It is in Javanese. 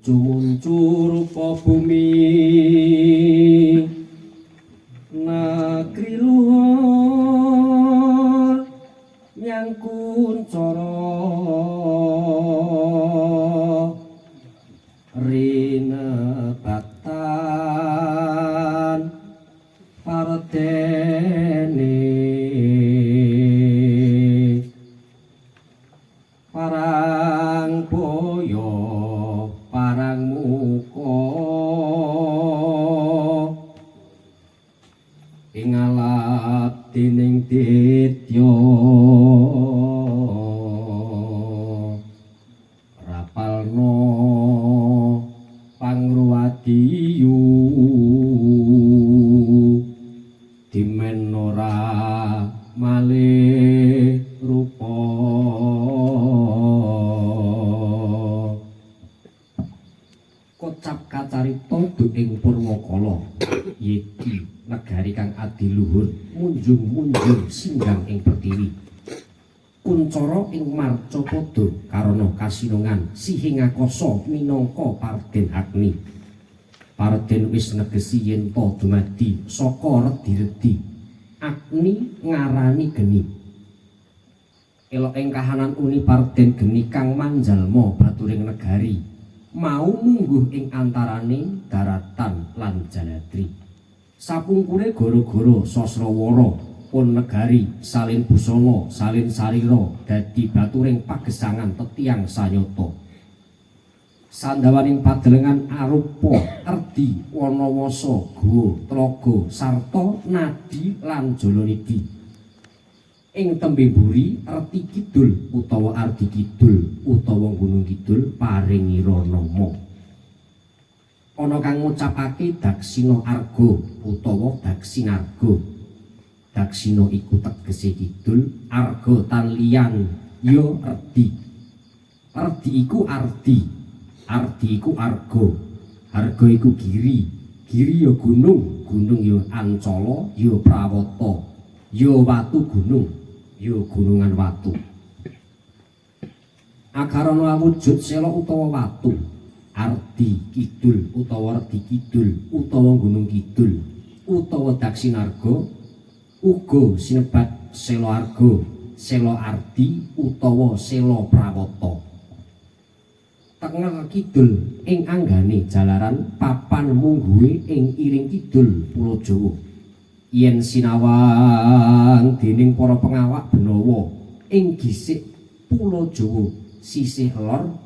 Cumuncur rupa bumi. Negeri luhur Nyangkun coro Rinebatan ditya rapalno pangruwadiyu dimen ora malih kocap kacarita duking purwakala yeki negari kang adiluhur munjung-munjung singgang ing pertiwi. Kuncara ing marcapada karana kasinungan sihingakasa minangka parden agni parden wis negesi yen to dumadi saka redi-redi agni ngarani geni. Elok ing kahanan uni parden geni kang manjalma baturing negari mau mungguh ing antarane daratan lan jaladri sapungkure gara-gara sasrawara pun negari salin busana salin sarira dadi baturing pagesangan tetiang sayata sandawaning padelengan arupa erdi wanawasa guwa tlaga sarta nadi lan jalanidi ing tembe mburi arti kidul utawa arti kidul utawa gunung kidul paringira nama ana kang ngucapake daksina arga utawa daksinarga daksina iku tegese kidul arga tan liyan ya ardi ardi iku ardi ardi iku arga. Arga iku giri giri ya gunung gunung ya ancala ya prawata ya watu gunung ya gunungan watu akarana wujud sela utawa watu. Ardi kidul utawa ardi kidul utawa gunung kidul utawa daksinarga uga sinebat sela arga sela ardi utawa sela prawata. Tenger kidul ing anggane jalaran papan mungguhe ing iring kidul pulau Jawa. Yen sinawang dening para pengawak Benawa ing gisik pulau Jawa sisih lor